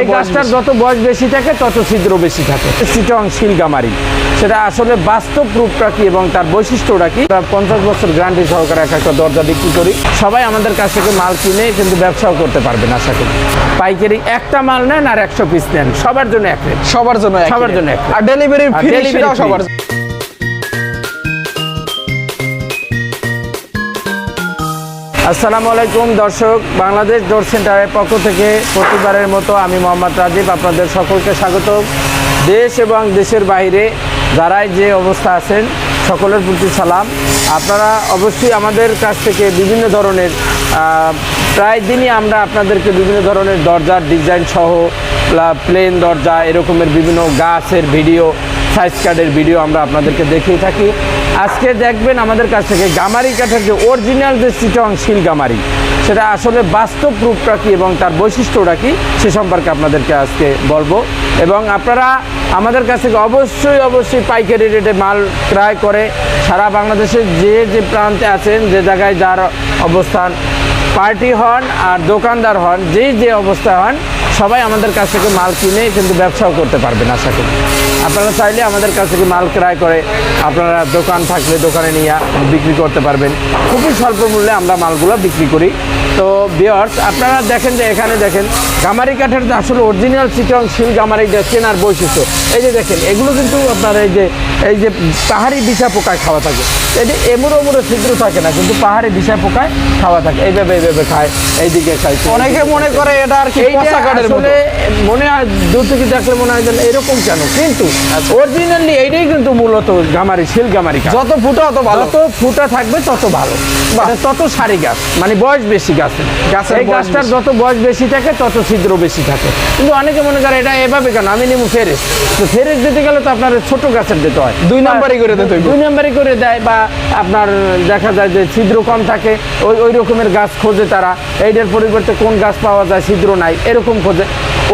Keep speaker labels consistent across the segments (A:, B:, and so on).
A: এই গাছটার যত বয়স বেশি থাকে তত ছিদ্র বেশি থাকে। চিটং শিলগামারি। সেটা আসলে বাস্তব রূপটা কি এবং তার বৈশিষ্ট্যটা কি? পঞ্চাশ বছর গ্যারান্টি সহকারে এক একটা দরজা বিক্রি করি। সবাই আমাদের কাছ থেকে মাল কিনে কিন্তু ব্যবসাও করতে পারবেন আশা করি। পাইকারি একটা মাল নেন আর একশো পিস নেন। সবার জন্য এক
B: সবার জন্য
A: সবার জন্য
B: আর ডেলিভারি
A: free।
B: সবার
A: আসসালামু আলাইকুম, দর্শক। বাংলাদেশ ডোর সেন্টারের পক্ষ থেকে প্রতিবারের মতো আমি মোহাম্মদ রাজীব, আপনাদের সকলকে স্বাগত। দেশ এবং দেশের বাইরে যারাই যে অবস্থা আছেন, সকলের প্রতি সালাম। আপনারা অবশ্যই আমাদের কাছ থেকে বিভিন্ন ধরনের প্রায় দিনই আমরা আপনাদেরকে বিভিন্ন ধরনের দরজার ডিজাইন সহ প্লেন দরজা, এরকমের বিভিন্ন গাছের ভিডিও সাইজ কার্ডের ভিডিও আমরা আপনাদেরকে দেখিয়ে থাকি। আজকে দেখবেন আমাদের কাছ থেকে গামারি কাঠের যে অরিজিনাল যে চিটং শিল গামারি, সেটা আসলে বাস্তব রূপটা কী এবং তার বৈশিষ্ট্যটা কী, সে সম্পর্কে আপনাদেরকে আজকে বলব। এবং আপনারা আমাদের কাছ থেকে অবশ্যই অবশ্যই পাইকারি রেটে মাল ক্রয় করে সারা বাংলাদেশের যে যে প্রান্তে আছেন, যে জায়গায় যার অবস্থান, পার্টি হন আর দোকানদার হন, যেই যে অবস্থায় হন, সবাই আমাদের কাছ থেকে মাল কিনে কিন্তু ব্যবসাও করতে পারবেন, আশা করি। আপনারা চাইলে আমাদের কাছ থেকে মাল ক্রয় করে আপনারা দোকান থাকলে দোকানে নিয়ে বিক্রি করতে পারবেন। খুবই স্বল্প মূল্যে আমরা মালগুলো বিক্রি করি। তো বিয়ার্স আপনারা দেখেন যে এখানে দেখেন গামারি কাঠের যে আসলে অরিজিনাল চিটং শিল গামারি যে চেনার বৈশিষ্ট্য এই যে দেখেন এগুলো কিন্তু আপনার এই যে এই যে পাহাড়ি বিছা পোকায় খাওয়া থাকে। এটি এমুড়ো এমুড়ো ছিদ্র থাকে না কিন্তু পাহাড়ি বিছা পোকায় খাওয়া থাকে। এইভাবে এইভাবে খায় এইদিকে খায়।
B: অনেকে মনে করে এটা আর কি
A: আসলে মনে হয় দূর থেকে দেখলে মনে হয় যে এরকম কেন? কিন্তু অরিজিনালি এইটাই কিন্তু মূলত গামারি শিল গামারি
B: যত ফুটো অত ভালো।
A: যত ফুটা থাকবে তত ভালো। তত সারি গাছ মানে বয়স বেশি গাছের এই গাছটার যত বয়স বেশি থাকে তত ছিদ্র বেশি থাকে। কিন্তু অনেকে মনে করে এটা এভাবে কেন? আমি নেব ফেরেস তো ফেরেস দিতে গেলে তো আপনার ছোট গাছের দিতে হয়।
B: দুই নাম্বারই করে দিতে।
A: দুই নাম্বারই করে দেয় বা আপনার দেখা যায় যে ছিদ্র কম থাকে ওই ওই রকমের গাছ খোঁজে তারা। এইটার পরিবর্তে কোন গাছ পাওয়া যায় ছিদ্র নাই এরকম খোঁজে।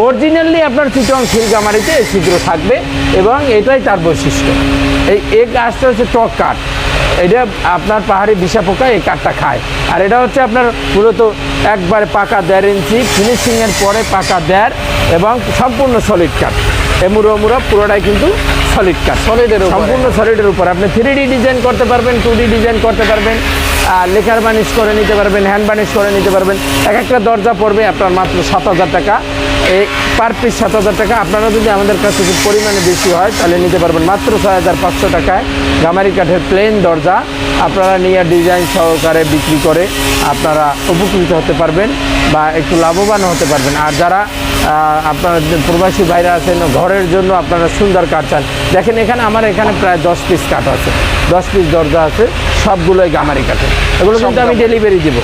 A: অরিজিনালি আপনার চিটং শিলগামারিতে ছিদ্র থাকবে। এবং এটাই তার বৈশিষ্ট্য। এই এই গাছটা হচ্ছে টক কাঠ। এটা আপনার পাহাড়ি বিষা পোকা এই কাঠটা খায়। আর এটা হচ্ছে আপনার মূলত একবারে পাকা দেড় ইঞ্চি ফিনিশিংয়ের পরে পাকা দেড় এবং সম্পূর্ণ সলিড কাঠ। এমুড়ো এমুড়ো পুরোটাই কিন্তু সলিড কাঠ।
B: Solid-এর
A: সম্পূর্ণ সলিডের উপর। আপনি থ্রি ডি ডিজাইন করতে পারবেন টু ডি ডিজাইন করতে পারবেন আর লেখার বানিশ করে নিতে পারবেন হ্যান্ড বানিশ করে নিতে পারবেন। এক একটা দরজা পড়বে আপনার মাত্র সাত হাজার টাকা। পার পিস সাত হাজার টাকা। আপনারা যদি আমাদের কাছে যদি পরিমাণে বেশি হয় তাহলে নিতে পারবেন মাত্র ছয় হাজার পাঁচশো টাকায় গামারি কাঠের প্লেন দরজা। আপনারা নিয়ে ডিজাইন সহকারে বিক্রি করে আপনারা উপকৃত হতে পারবেন বা একটু লাভবান হতে পারবেন। আর যারা আপনার যে প্রবাসী বাইরে আছেন ঘরের জন্য আপনারা সুন্দর কাঠ চান। দেখেন এখানে আমার এখানে প্রায় দশ পিস কাঠ আছে। দশ পিস দরজা আছে সবগুলোই গামারি কাঠের। এগুলো কিন্তু আমি ডেলিভারি দিব।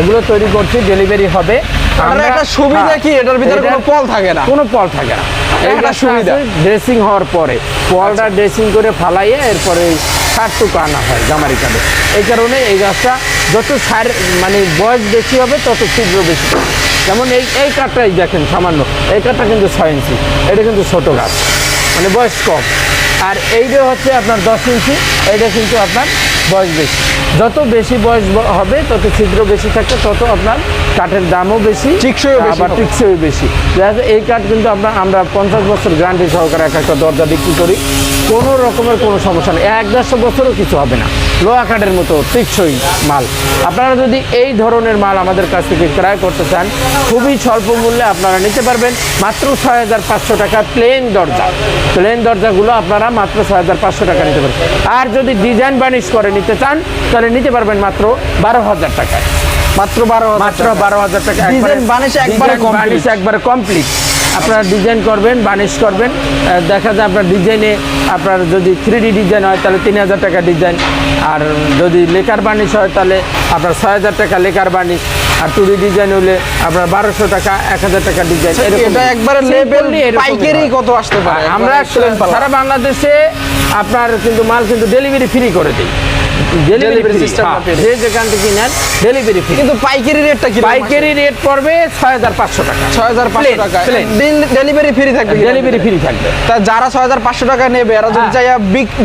A: এগুলো তৈরি করছি ডেলিভারি হবে আমরা-
B: একটা সুবিধা
A: হ্যাঁ,
B: কি? এটার ভিতরে কোনো পল থাকে না।
A: কোনো পল থাকে না।
B: এটা সুবিধা।
A: ড্রেসিং হওয়ার পরে পলটা ড্রেসিং করে ফালাইয়ে এরপরে সারটুকু আনা হয় গামারি কাঠে এই কারণে এই গাছটা যত সার মানে বয়স বেশি হবে তত ছিদ্র বেশি। যেমন এই এই কাঠটাই দেখেন সামান্য। এই কাঠটা কিন্তু ছয় ইঞ্চি। এটা কিন্তু ছোট গাছ। মানে বয়স কম। আর এইটা হচ্ছে আপনার দশ ইঞ্চি। এটা কিন্তু আপনার বয়স বেশি। যত বেশি বয়স হবে তত ছিদ্র বেশি থাকবে তত আপনার কাঠের দামও বেশি
B: টিকসইও বেশি
A: আবার টিকসই বেশি। এই কাঠ কিন্তু আমরা আমরা পঞ্চাশ বছর গ্যারান্টি সহকারে এক একটা দরজা বিক্রি করি। কোনো রকমের কোনো সমস্যা নেই। এক দেড়শো বছরও কিছু হবে না। লোহা কাঠের মতো টিকসই মাল। আপনারা যদি এই ধরনের মাল আমাদের কাছ থেকে ক্রয় করতে চান খুবই স্বল্প মূল্যে আপনারা নিতে পারবেন। মাত্র ছয় হাজার পাঁচশো টাকা প্লেন দরজা। প্লেন দরজাগুলো আপনারা মাত্র ছয় হাজার পাঁচশো টাকা নিতে পারবেন। আর যদি ডিজাইন বানিশ করে নিতে চান তাহলে নিতে পারবেন মাত্র বারো হাজার টাকায়।
B: মাত্র বারো
A: মাত্র বারো হাজার টাকা
B: বানিশ একবারে
A: বানিশ একবারে কমপ্লিট আপনারা ডিজাইন করবেন বানিশ করবেন। দেখা যায় আপনার ডিজাইনে আপনার যদি থ্রি ডিজাইন হয় তাহলে তিন হাজার টাকা ডিজাইন। আর যদি লেকার বানিশ হয় তাহলে আপনার ছয় হাজার টাকা লেকার বানিশ। আর ডিজাইন হলে আপনার বারোশো টাকা এক হাজার টাকা ডিজাইন।
B: এটা একবারে লেভেল পাইকারি কত আসতে পারে?
A: আমরা। সারা বাংলাদেশে আপনার কিন্তু মাল কিন্তু ডেলিভারি ফ্রি করে দিই। ডেলিভারি
B: Delivery
A: ফ্রি
B: system টা পেয়ে
A: যে যেখান থেকে নেন। ডেলিভারি ফ্রি
B: কিন্তু পাইকারি রেটটা কি
A: পাইকারি রেট পড়বে ছয় হাজার পাঁচশো টাকা।
B: ছয় হাজার পাঁচশো টাকা। ডেলিভারি ফ্রি থাকবে
A: ডেলিভারি ফ্রি থাকবে।
B: তা যারা ছয় হাজার পাঁচশো টাকা নেবে এরা যদি। চাই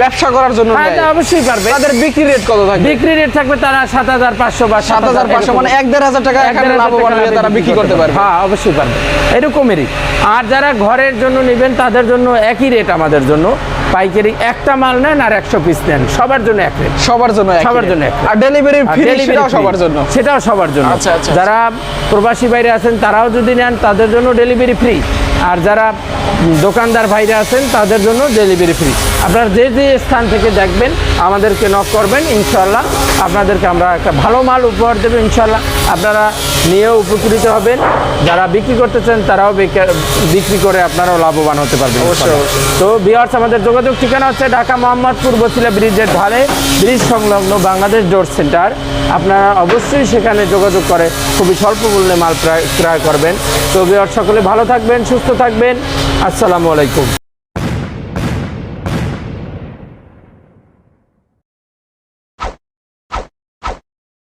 B: ব্যবসা করার জন্য নেয়,
A: তা অবশ্যই পারবে।
B: তাদের বিক্রি রেট কত থাকবে?
A: বিক্রি রেট থাকবে তারা সাত হাজার পাঁচশো বা
B: সাত হাজার পাঁচশো মানে এক দেড় হাজার টাকা এখানে লাভবান
A: টাকা
B: তারা বিক্রি করতে পারবে।
A: হ্যাঁ অবশ্যই পারবে। এরকমই আর যারা ঘরের জন্য নেবেন তাদের জন্য একই রেট আমাদের জন্য। পাইকারি একটা মাল নেন আর একশো পিস নেন। সবার জন্য এক রেট
B: সবার জন্য
A: সবার জন্য।
B: আর ডেলিভারি সেটাও সবার জন্য।
A: সেটাও সবার জন্য।
B: আচ্ছা, আচ্ছা,
A: যারা প্রবাসী বাইরে আছেন তারাও যদি নেন তাদের জন্য ডেলিভারি ফ্রি আর যারা দোকানদার ভাইরা আছেন তাদের জন্য ডেলিভারি ফ্রি আপনারা যে যে স্থান থেকে দেখবেন আমাদেরকে নক করবেন ইনশাল্লাহ আপনাদেরকে আমরা একটা ভালো মাল উপহার দেবো ইনশাল্লাহ আপনারা নিয়েও উপকৃত হবেন। যারা বিক্রি করতে চান তারাও বেকার- করে আপনারাও লাভবান হতে পারবেন
B: অবশ্যই,
A: তো বিহার্স আমাদের যোগাযোগ ঠিকানা হচ্ছে ঢাকা মোহাম্মদপুর বসিলা ব্রিজের ধারে ব্রিজ সংলগ্ন বাংলাদেশ ডোর সেন্টার। আপনারা অবশ্যই সেখানে যোগাযোগ করে খুবই স্বল্প মূল্যে মাল প্রায় ক্রয় করবেন। তো বিহার সকলে ভালো থাকবেন সুস্থ থাকবেন। আসসালামু আলাইকুম।